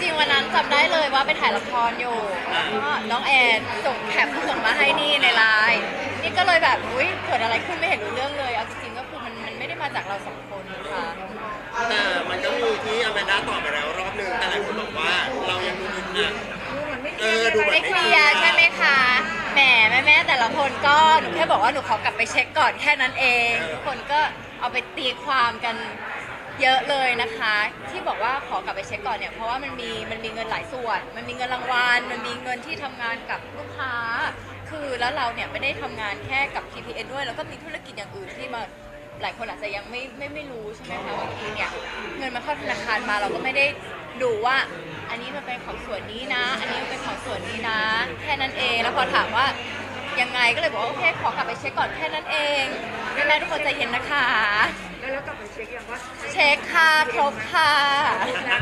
จริงวันนั้นจำได้เลยว่าไปถ่ายละครอยู่ก็น้องแอนส่งแคปส่งมาให้นี่ในไลน์นี่ก็เลยแบบอุ้ยเกิดอะไรขึ้นไม่เห็นรู้เรื่องเลยเอาจริงๆก็คือมันมันไม่ได้มาจากเราสองคนค่ะแต่มันก็มีที่อแมนด้าตอบไปแล้วรอบนึงแต่หลายคนบอกว่าเรายังดูอึดอัดเออดูแบบไม่เคลียร์ใช่ไหมคะแหมแม่แม่ๆแต่ละคนก็หนูแค่บอกว่าหนูขอกลับไปเช็คก่อนแค่นั้นเอง ทุกคนก็เอาไปตีความกัน เยอะเลยนะคะ ที่บอกว่าขอกลับไปเช็คก่อนเนี่ยเพราะว่ามันมีมันมีเงินหลายส่วน มันมีเงินรางวัลมันมีเงินที่ทำงานกับลูกค้า คือแล้วเราเนี่ยไม่ได้ทำงานแค่กับ TPN ด้วย แล้วก็มีธุรกิจอย่างอื่นที่มาหลายคนอาจจะยังไม่ไม่ไม่รู้ใช่ไหมคะบางทีเนี่ยเงินมันเข้าธนาคารมาเราก็ไม่ได้ดูว่าอันนี้มันเป็นของส่วนนี้นะ อันนี้มันเป็นของส่วนนี้นะ แค่นั้นเองแล้วพอถามว่ายังไงก็เลยบอกว่าโอเคขอกลับไปเช็คก่อนแค่นั้นเองแม่ทุกคนใจเย็นนะคะ เช็คค่ะครบค่ะ